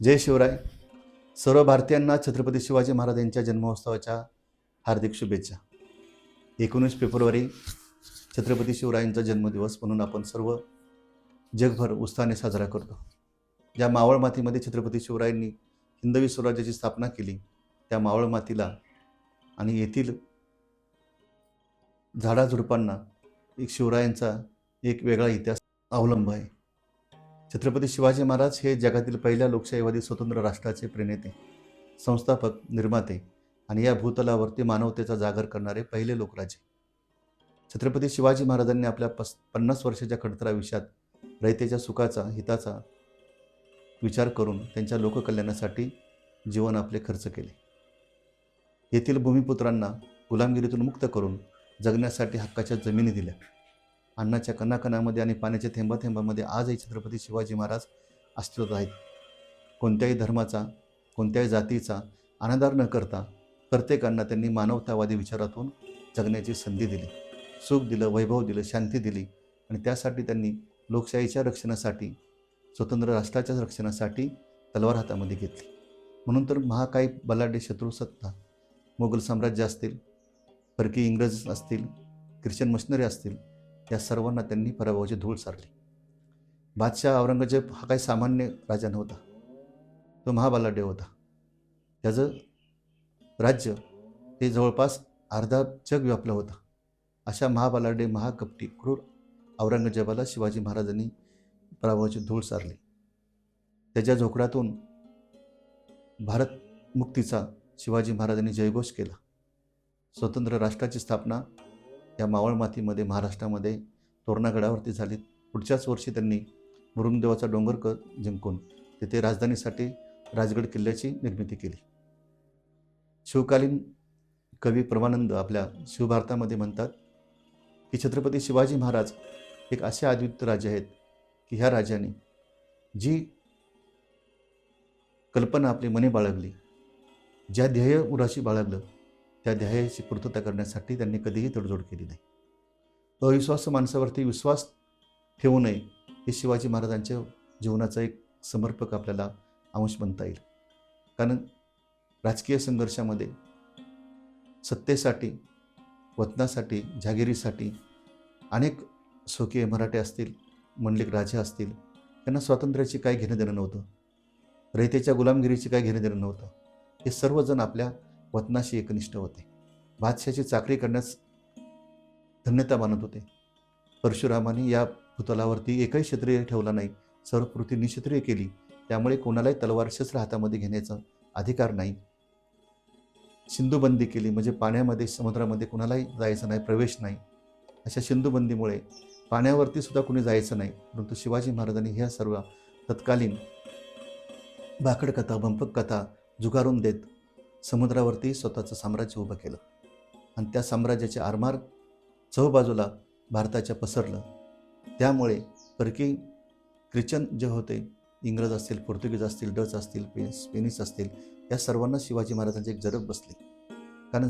जय शिवराय. सर्व भारतीयांना छत्रपती शिवाजी महाराज यांच्या जन्मोत्सवाच्या हार्दिक शुभेच्छा. एकोणीस फेब्रुवारी छत्रपती शिवरायांचा जन्मदिवस म्हणून आपण सर्व जगभर उत्साहाने साजरा करतो. ज्या मावळ मातीमध्ये छत्रपती शिवरायांनी हिंदवी स्वराज्याची स्थापना केली त्या मावळ मातीला आणि येथील झाडाझुडपांना एक शिवरायांचा एक वेगळा इतिहास अवलंब आहे. छत्रपती शिवाजी महाराज हे जगातील पहिल्या लोकशाहीवादी स्वतंत्र राष्ट्राचे प्रणेते संस्थापक निर्माते आणि या भूतलावरती मानवतेचा जागर करणारे पहिले लोकराजे. छत्रपती शिवाजी महाराजांनी आपल्या पस पन्नास वर्षाच्या खडतरा विषयात रयतेच्या सुखाचा हिताचा विचार करून त्यांच्या लोककल्याणासाठी जीवन आपले खर्च केले. येथील भूमिपुत्रांना गुलामगिरीतून मुक्त करून जगण्यासाठी हक्काच्या जमिनी दिल्या. अन्नाच्या कणाकणामध्ये आणि पाण्याच्या थेंबाथेंबामध्ये आजही छत्रपती शिवाजी महाराज अस्तित्वात आहेत. कोणत्याही धर्माचा कोणत्याही जातीचा अनादार न करता प्रत्येकांना त्यांनी मानवतावादी विचारातून जगण्याची संधी दिली. सुख दिलं वैभव दिलं शांती दिली आणि त्यासाठी त्यांनी लोकशाहीच्या रक्षणासाठी स्वतंत्र राष्ट्राच्या रक्षणासाठी तलवार हातामध्ये घेतली. म्हणून तर महाकाय बलाढ्य शत्रू सत्ता मुघल साम्राज्य असतील परकी इंग्रज असतील ख्रिश्चन मशनरी असतील या सर्वांना त्यांनी पराभवाची धूळ सारली. बादशाह औरंगजेब हा काही सामान्य राजा नव्हता. तो महाबालाढ्य होता. त्याचं राज्य हे जवळपास अर्धा जग व्यापलं होतं. अशा महाबालाढ्य महाकपटी क्रूर औरंगजेबाला शिवाजी महाराजांनी पराभवाची धूळ सारली. त्याच्या झोकड्यातून भारत मुक्तीचा शिवाजी महाराजांनी जयघोष केला. स्वतंत्र राष्ट्राची स्थापना या मावळ मातीमध्ये महाराष्ट्रामध्ये तोरणागडावरती झाली पुढच्याच वर्षी त्यांनी मुरुंगदेवाचा डोंगर क जिंकून तिथे राजधानीसाठी राजगड किल्ल्याची निर्मिती केली. शिवकालीन कवी प्रमानंद आपल्या शिवभारतामध्ये म्हणतात की छत्रपती शिवाजी महाराज एक असे आदित्य राजे आहेत की ह्या राजाने जी कल्पना आपली मने बाळगली ज्या ध्येय उराशी बाळगलं त्या ध्येयाची पूर्तता करण्यासाठी त्यांनी कधीही तडजोड केली नाही. अविश्वास माणसावरती विश्वास ठेवू नये हे शिवाजी महाराजांच्या जीवनाचा एक समर्पक आपल्याला अंश म्हणता येईल. कारण राजकीय संघर्षामध्ये सत्तेसाठी वतनासाठी जागिरीसाठी अनेक स्वकीय मराठे असतील मंडलिक राजे असतील त्यांना स्वातंत्र्याची काय घेणं देणं नव्हतं. रयतेच्या गुलामगिरीची काय घेणं देणं नव्हतं. हे सर्वजण आपल्या वतनाशी एकनिष्ठ होते. बादशाची चाकरी करण्यास धन्यता मानत होते. परशुरामाने या भूतलावरती एकही क्षत्रिय ठेवला नाही. सर्व पृथ्वी निक्षत्रिय केली. त्यामुळे कोणालाही तलवार शस्त्र हातामध्ये घेण्याचा अधिकार नाही. सिंधुबंदी केली. म्हणजे पाण्यामध्ये समुद्रामध्ये कुणालाही जायचं नाही प्रवेश नाही. अशा सिंधुबंदीमुळे पाण्यावरती सुद्धा कुणी जायचं नाही. परंतु शिवाजी महाराजांनी ह्या सर्व तत्कालीन बाकड कथा बंपक कथा जुगारून देत समुद्रावरती स्वतःचं साम्राज्य उभं केलं. आणि त्या साम्राज्याचे आरमार चौबाजूला भारताच्या पसरलं. त्यामुळे परकी ख्रिश्चन जे होते इंग्रज असतील पोर्तुगीज असतील डच असतील पे स्पेनिश असतील या सर्वांना शिवाजी महाराजांचे एक जरब बसले. कारण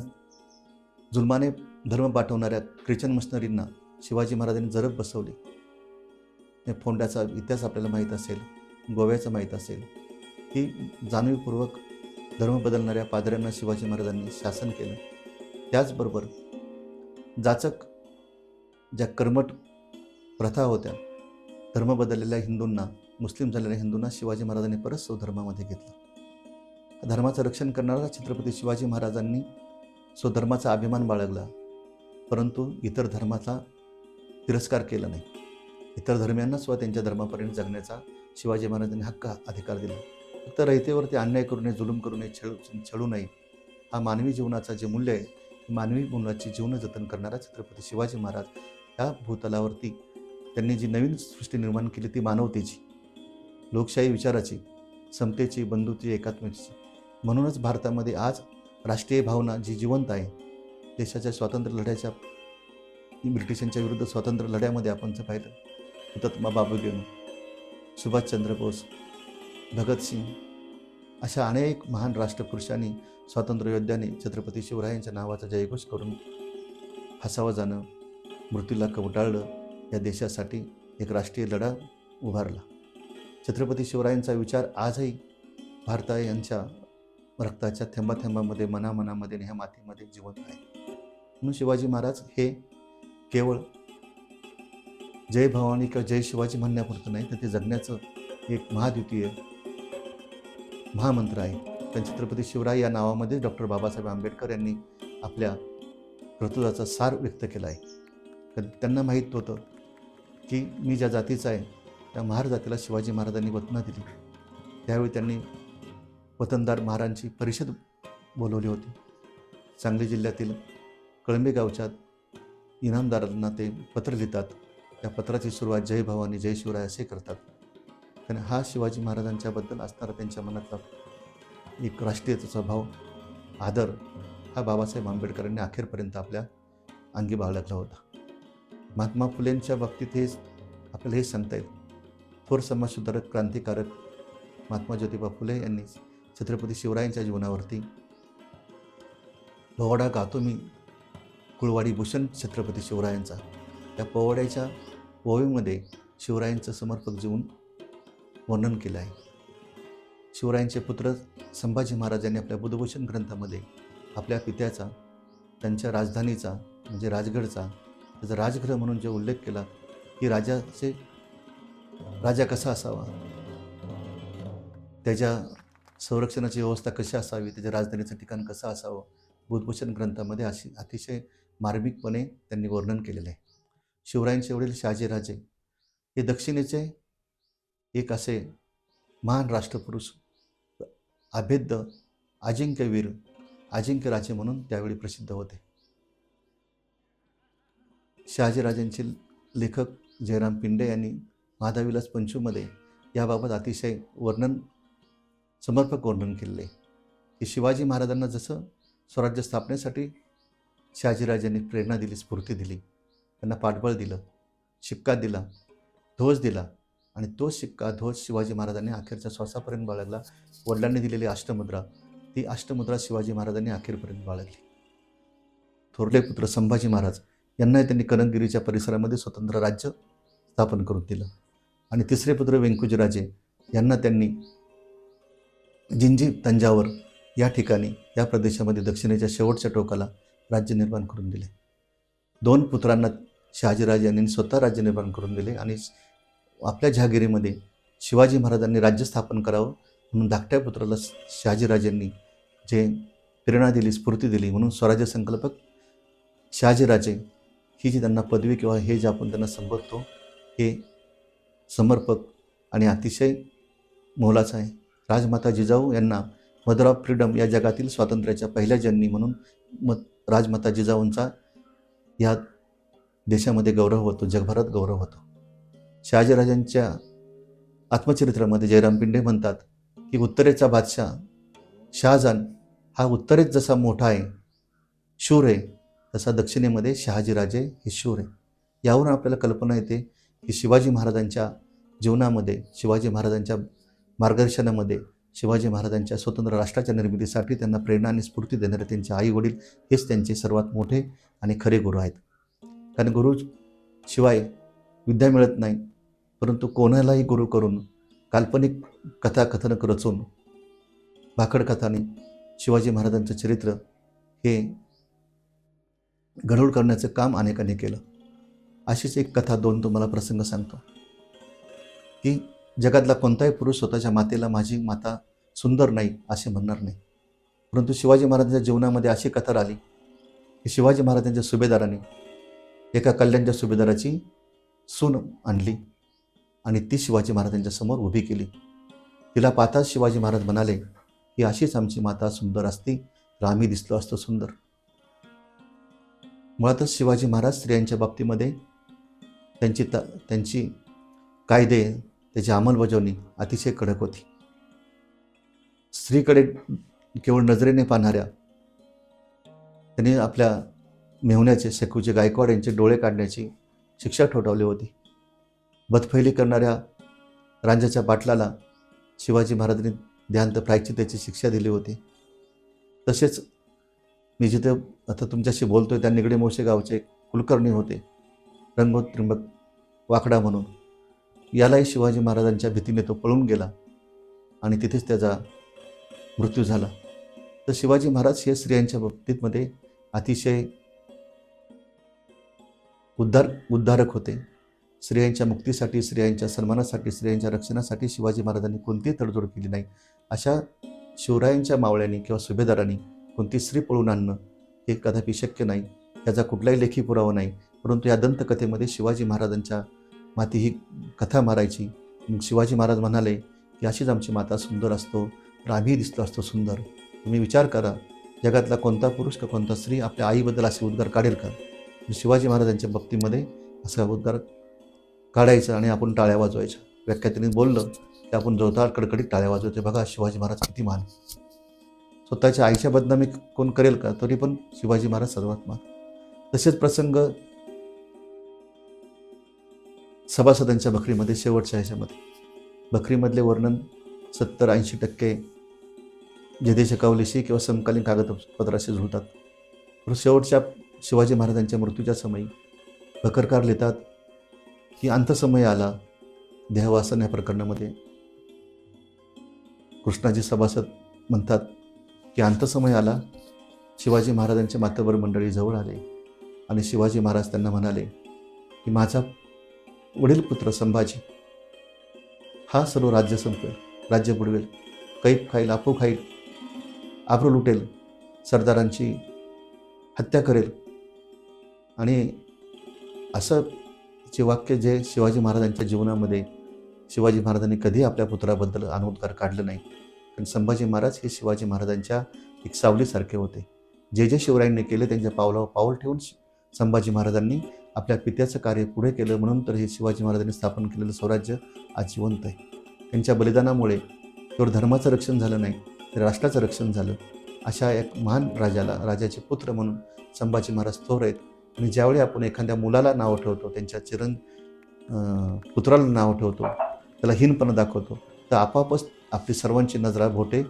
जुलमाने धर्म पाठवणाऱ्या ख्रिश्चन मशनरींना शिवाजी महाराजांनी जरब बसवली. फोंड्याचा इतिहास आपल्याला माहीत असेल गोव्याचा माहीत असेल की जाणीवपूर्वक धर्म बदलणाऱ्या पादऱ्यांना शिवाजी महाराजांनी शासन केलं. त्याचबरोबर जाचक ज्या कर्मठ प्रथा होत्या धर्म बदललेल्या हिंदूंना मुस्लिम झालेल्या हिंदूंना शिवाजी महाराजांनी परत स्वधर्मामध्ये घेतलं. धर्माचं रक्षण करणारा छत्रपती शिवाजी महाराजांनी स्वधर्माचा अभिमान बाळगला परंतु इतर धर्माचा तिरस्कार केला नाही. इतर धर्मियांना सुद्धा त्यांच्या धर्मापर्यंत जगण्याचा शिवाजी महाराजांनी हक्क अधिकार दिला. फक्त रयतेवरती अन्याय करू नये जुलूम करू नये छळू छळू नये हा मानवी जीवनाचा जे मूल्य आहे मानवी मूल्याची जीवन जतन करणारा छत्रपती शिवाजी महाराज ह्या भूतलावरती त्यांनी जी नवीन सृष्टी निर्माण केली ती मानवतेची लोकशाही विचाराची समतेची बंधुतेची एकात्मतेची म्हणूनच भारतामध्ये आज राष्ट्रीय भावना जी जिवंत आहे देशाच्या स्वातंत्र्य लढ्याच्या ब्रिटिशांच्या विरुद्ध स्वातंत्र्य लढ्यामध्ये आपण जर पाहिलं हुतात्मा बाबू गेनू सुभाषचंद्र बोस भगतसिंग अशा अनेक महान राष्ट्रपुरुषांनी स्वातंत्र्ययोद्ध्यांनी छत्रपती शिवरायांच्या नावाचा जयघोष करून हसावं जाणं मृत्यूला कवटाळलं या देशासाठी एक राष्ट्रीय लढा उभारला. छत्रपती शिवरायांचा विचार आजही भारता यांच्या रक्ताच्या थेंबाथेंबामध्ये मनामनामध्ये आणि ह्या मातीमध्ये जिवंत आहे. म्हणून शिवाजी महाराज हे केवळ जय भवानी किंवा जय शिवाजी म्हणण्यापुरतं नाही तर ते जगण्याचं एक महाद्वितीय महामंत्र आहे. पण छत्रपती शिवराय या नावामध्ये डॉक्टर बाबासाहेब आंबेडकर यांनी आपल्या कर्तृत्वाचा सार व्यक्त केला आहे. त्यांना माहीत होतं की मी ज्या जातीचा आहे त्या महार जातीला शिवाजी महाराजांनी वतना दिली. त्यावेळी त्यांनी वतनदार महाराजांची परिषद बोलवली होती. सांगली जिल्ह्यातील कळंबे गावच्या इनामदारांना ते पत्र लिहितात. त्या पत्राची सुरुवात जय भवानी जय शिवराय असे करतात. कारण हा शिवाजी महाराजांच्याबद्दल असणारा त्यांच्या मनातला एक राष्ट्रीयतेचा भाव आदर हा बाबासाहेब आंबेडकरांनी अखेरपर्यंत आपल्या अंगी बाळगला होता. महात्मा फुलेंच्या बाबतीत हे आपल्याला हे सांगता येईल. थोर समाजसुधारक क्रांतिकारक महात्मा ज्योतिबा फुले यांनी छत्रपती शिवरायांच्या जीवनावरती पोवाडा गातो मी कुळवाडी भूषण छत्रपती शिवरायांचा. त्या पोवाड्याच्या ओवीमध्ये शिवरायांचं समर्पक जीवन वर्णन केलं आहे. शिवरायांचे पुत्र संभाजी महाराजांनी आपल्या बुधभूषण ग्रंथामध्ये आपल्या पित्याचा त्यांच्या राजधानीचा म्हणजे राजगडचा त्याचा राजगृह म्हणून जे उल्लेख केला की राजाचे राजा कसा असावा? त्याच्या संरक्षणाची व्यवस्था कशी असावी? त्याच्या राजधानीचं ठिकाण कसं असावं? बुधभूषण ग्रंथामध्ये अशी अतिशय मार्मिकपणे त्यांनी वर्णन केलेलं आहे. शिवरायांचे वडील शहाजीराजे हे दक्षिणेचे एक असे महान राष्ट्रपुरुष अभेद्य अजिंक्यवीर अजिंक्य राजे म्हणून त्यावेळी प्रसिद्ध होते. शहाजीराजांचे लेखक जयराम पिंडे यांनी माधाविलास पंचूमध्ये याबाबत अतिशय वर्णन समर्पक वर्णन केलेले. की शिवाजी महाराजांना जसं स्वराज्य स्थापनेसाठी शहाजीराजांनी प्रेरणा दिली स्फूर्ती दिली त्यांना पाठबळ दिलं शिक्का दिला ध्वज दिला आणि तोच शिक्का ध्वज शिवाजी महाराजांनी अखेरच्या श्वासापर्यंत बाळगला. वडिलांनी दिलेली अष्टमुद्रा ती अष्टमुद्रा शिवाजी महाराजांनी अखेरपर्यंत बाळगली. थोरले पुत्र संभाजी महाराज यांनाही त्यांनी कनकगिरीच्या परिसरामध्ये स्वतंत्र राज्य स्थापन करून दिलं. आणि तिसरे पुत्र व्यंकुजराजे यांना त्यांनी जिंजी तंजावर या ठिकाणी या प्रदेशामध्ये दक्षिणेच्या शेवटच्या टोकाला राज्य निर्माण करून दिले. दोन पुत्रांना शहाजीराजे यांनी स्वतः राज्य निर्माण करून दिले आणि आपल्या जहागिरीमध्ये शिवाजी महाराजांनी राज्य स्थापन करावं म्हणून धाकट्या पुत्राला शहाजीराजेंनी जे प्रेरणा दिली स्फूर्ती दिली म्हणून स्वराज्य संकल्पक शहाजीराजे ही जी त्यांना पदवी किंवा हे जे आपण त्यांना संबोधतो हे समर्पक आणि अतिशय मोलाचं आहे. राजमाता जिजाऊ यांना मदर ऑफ फ्रीडम या जगातील स्वातंत्र्याच्या पहिल्या जननी म्हणून म राजमाता जिजाऊंचा या देशामध्ये गौरव होतो जगभरात गौरव होतो. शहाजीराजांच्या आत्मचरित्रामध्ये जयराम पिंडे म्हणतात की उत्तरेचा बादशाह शहाजहान हा उत्तरेत जसा मोठा आहे शूर आहे तसा दक्षिणेमध्ये शहाजीराजे हे शूर आहे. यावरून आपल्याला कल्पना येते की शिवाजी महाराजांच्या जीवनामध्ये शिवाजी महाराजांच्या मार्गदर्शनामध्ये शिवाजी महाराजांच्या स्वतंत्र राष्ट्राच्या निर्मितीसाठी त्यांना प्रेरणा आणि स्फूर्ती देणारे त्यांचे आई वडील हेच त्यांचे सर्वात मोठे आणि खरे गुरु आहेत. कारण गुरु शिवाय विद्या मिळत नाही. परंतु कोणालाही गुरु करून काल्पनिक कथाकथनक रचून भाकड कथाने शिवाजी महाराजांचं चरित्र हे गढूळ करण्याचं काम अनेकांनी केलं. अशीच एक कथा दोन तुम्हाला प्रसंग सांगतो. की जगातला कोणताही पुरुष स्वतःच्या मातेला माझी माता सुंदर नाही असे म्हणणार नाही. परंतु शिवाजी महाराजांच्या जीवनामध्ये अशी कथा आली की शिवाजी महाराजांच्या सुभेदाराने एका कल्याणच्या सुभेदाराची सून आणली आणि ती शिवाजी महाराजांच्या समोर उभी केली. तिला पाहताच शिवाजी महाराज म्हणाले की अशीच आमची माता सुंदर असती तर आम्ही दिसलो असतो सुंदर. मुळातच शिवाजी महाराज स्त्रियांच्या बाबतीमध्ये त्यांची त त्यांची कायदे त्याची अंमलबजावणी अतिशय कडक होती. स्त्रीकडे केवळ नजरेने पाहणाऱ्या त्यांनी आपल्या मेहुण्याचे शेकूचे गायकवाड यांचे डोळे काढण्याची शिक्षा ठोठावली होती. बदफैली करणाऱ्या रांजाच्या बाटलाला शिवाजी महाराजांनी ध्यानत प्रायचित्याची शिक्षा दिली होती. तसेच मी जिथे आता तुमच्याशी बोलतो आहे त्या निगडे मोशे गावचे कुलकर्णी होते रंगोत त्रिंबक वाकडा म्हणून. यालाही शिवाजी महाराजांच्या भीतीने तो पळून गेला आणि तिथेच त्याचा मृत्यू झाला. तर शिवाजी महाराज हे स्त्रियांच्या बाबतीतमध्ये अतिशय उद्धार उद्धारक होते. स्त्रियांच्या मुक्तीसाठी स्त्रियांच्या सन्मानासाठी स्त्रियांच्या रक्षणासाठी शिवाजी महाराजांनी कोणतीही तडजोड केली नाही. अशा शिवरायांच्या मावळ्यांनी किंवा सुभेदारांनी कोणती स्त्री पळून आणणं हे कदापि शक्य नाही. याचा कुठलाही लेखी पुरावा नाही. परंतु या दंतकथेमध्ये शिवाजी महाराजांच्या माती ही कथा मारायची. शिवाजी महाराज म्हणाले की अशीच आमची माता सुंदर असतो तर आम्ही दिसलो असतो सुंदर. तुम्ही विचार करा. जगातला कोणता पुरुष का कोणता स्त्री आपल्या आईबद्दल असे उद्गार काढेल का? शिवाजी महाराजांच्या बाबतीमध्ये असा उद्गार काढायचा आणि आपण टाळ्या वाजवायच्या. व्याख्यातीने बोललं की आपण जोरदार कडकडीत टाळ्या वाजवते बघा शिवाजी महाराज किती मान स्वतःच्या आईच्या बदनामी कोण करेल का? तरी पण शिवाजी महाराज सर्वात मान तसेच प्रसंग सभासदांच्या बकरीमध्ये शेवटच्या ह्याच्यामध्ये. बकरीमधले वर्णन सत्तर ऐंशी टक्के जयदेश किंवा समकालीन कागदपत्राशी जुळतात. शेवटच्या शिवाजी महाराजांच्या मृत्यूच्या समयी भकरकार लिहितात की अंतसमय आला देहवासन या प्रकरणामध्ये. कृष्णाजी सभासद म्हणतात की अंतसमय आला शिवाजी महाराजांच्या मातबर मंडळी जवळ आले आणि शिवाजी महाराज त्यांना म्हणाले की माझा वडील पुत्र संभाजी हा सर्व राज्य संपेल राज्य बुडवेल कैप खाईल आपू खाईल आपरू लुटेल सरदारांची हत्या करेल आणि असं जे वाक्य जे शिवाजी महाराजांच्या जीवनामध्ये शिवाजी महाराजांनी कधी आपल्या पुत्राबद्दल अनुद्गार काढलं नाही. कारण संभाजी महाराज हे शिवाजी महाराजांच्या एक सावलीसारखे होते. जे जे शिवरायांनी केले त्यांच्या पावलावर पाऊल ठेवून संभाजी महाराजांनी आपल्या पित्याचं कार्य पुढे केलं म्हणून तर हे शिवाजी महाराजांनी स्थापन केलेलं स्वराज्य आज जिवंत आहे. त्यांच्या बलिदानामुळे केवळ धर्माचं रक्षण झालं नाही तर राष्ट्राचं रक्षण झालं. अशा एक महान राजाला राजाचे पुत्र म्हणून संभाजी महाराज थोर आहेत. आणि ज्यावेळी आपण एखाद्या मुलाला नाव ठेवतो त्यांच्या चिरण पुत्राला नाव ठेवतो त्याला हीनपणा दाखवतो तर आपापच आपली सर्वांची नजरा भोटे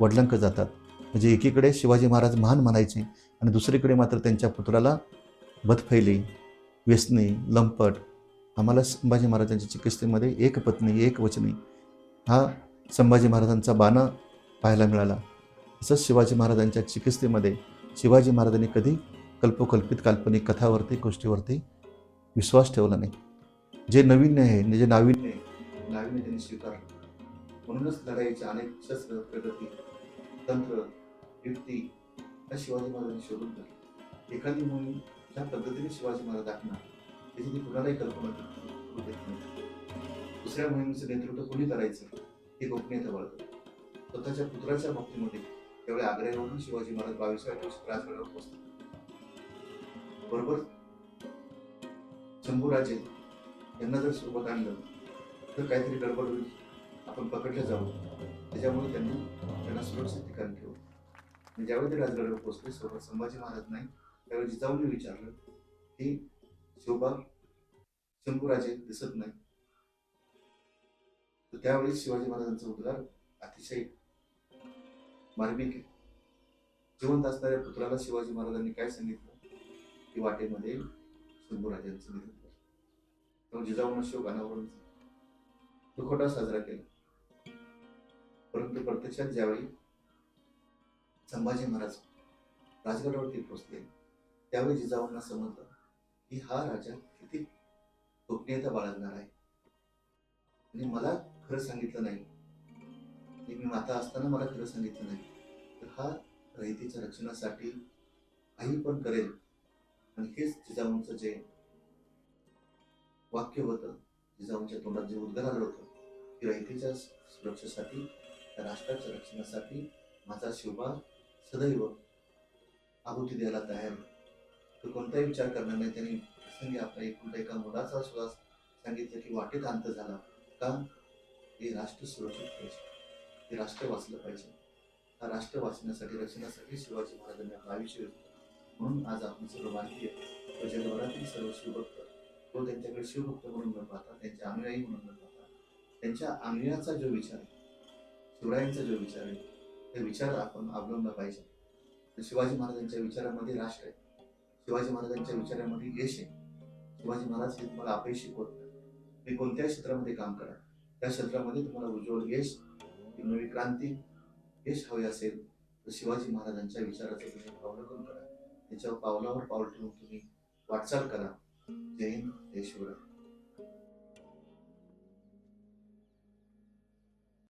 वडिलांकडे जातात. म्हणजे एकीकडे शिवाजी महाराज महान म्हणायचे आणि दुसरीकडे मात्र त्यांच्या पुत्राला बदफैली व्यसनी लंपट आम्हाला संभाजी महाराजांच्या चिकित्सेमध्ये एक पत्नी एक वचनी हा संभाजी महाराजांचा बाणा पाहायला मिळाला. तसंच शिवाजी महाराजांच्या चिकित्सेमध्ये शिवाजी महाराजांनी कधी कल्पोकल्पित काल्पनिक कथावरती गोष्टीवरती विश्वास ठेवला नाही. जे नवीन आहे जे नाविन्य आहे नाविन्य त्यांनी स्वीकारलं म्हणूनच लढाईच्या अनेक शस्त्र प्रगती तंत्र युक्ती या शिवाजी महाराजांनी शोधून झाली एखादी मोहीम ज्या पद्धतीने शिवाजी महाराज दाखणार त्याची ती कुणालाही कल्पना दुसऱ्या मोहिमेचं नेतृत्व कोणी करायचं ही गोपनीयता बाळगत. स्वतःच्या पुत्राच्या बाबतीमध्ये त्यावेळी आग्र्यावरून शिवाजी महाराज बावीसव्या दिवशी राजगडावर पोहोचतात. बरोबर? शंभूराजे यांना जर सोबत आणलं तर काहीतरी गडबड होईल. आपण पकडले जाऊ. त्याच्यामुळे त्यांनी त्यांना सुरक्षित ठिकाणी ठेवलं आणि ज्यावेळी ते राजगडावर पोहोचले सोबत संभाजी महाराज नाही त्यावेळी जिजाऊने विचारलं की शोभा शंभूराजे दिसत नाही. तर त्यावेळी शिवाजी महाराजांचा उद्गार अतिशय मार्मिक आहे. जिवंत असणाऱ्या पुत्राला शिवाजी महाराजांनी काय सांगितलं? की वाटेमध्ये शंभूराजांचं निधन झालं तेव्हा जिजाऊनं शिवगानावरून दुखोटा साजरा केला. परंतु प्रत्यक्षात ज्यावेळी संभाजी महाराज राजगडावरती पोहोचले त्यावेळी जिजाऊंना समजलं की हा राजा किती गोपनीयता बाळगणार आहे. आणि मला खरं सांगितलं नाही. आणि मी माता असताना मला खरं सांगितलं नाही. तर हा रहितीच्या रक्षणासाठी काही पण करेल आणि हेच जिजाऊंचं जे वाक्य होतं जिजाऊंच्या तोंडात जे उद्गार आलं होतं की रहितेच्या सुरक्षेसाठी त्या राष्ट्राच्या रक्षणासाठी माझा शिवबा सदैव आहुती द्यायला तयार तो कोणताही विचार करणार नाही. त्यांनी प्रसंगी आपल्या एकुलता एका मुलाचा सुद्धा सांगितलं की वाटेत अंत झाला. का? हे राष्ट्र सुरक्षित पाहिजे. हे राष्ट्र वाचलं पाहिजे. हा राष्ट्र वाचण्यासाठी रक्षणासाठी शिवाजी महाराजांना बावीस म्हणून आज आपण सर्व भारतीय व जगभरातील सर्व शिवभक्त तो त्यांच्याकडे शिवभक्त म्हणून न पाहता त्यांच्या अनुयायी म्हणून न पाहता त्यांच्या अनुयाचा जो विचार आहे शिवरायांचा जो विचार आहे ते विचार आपण अवलंबला पाहिजे. तर शिवाजी महाराजांच्या विचारामध्ये राष्ट्र आहे. शिवाजी महाराजांच्या विचारामध्ये यश आहे. शिवाजी महाराज हे तुम्हाला अपयश शिकवत मी कोणत्या क्षेत्रामध्ये काम करा. त्या क्षेत्रामध्ये तुम्हाला उज्ज्वल यश नवी क्रांती यश हवे असेल तर शिवाजी महाराजांच्या विचाराचं तुम्ही अवलंबन करा. त्याच्यावर पावलावर पाऊल ठेवून तुम्ही वाटचाल करा. जय हिंद जय शिवराय.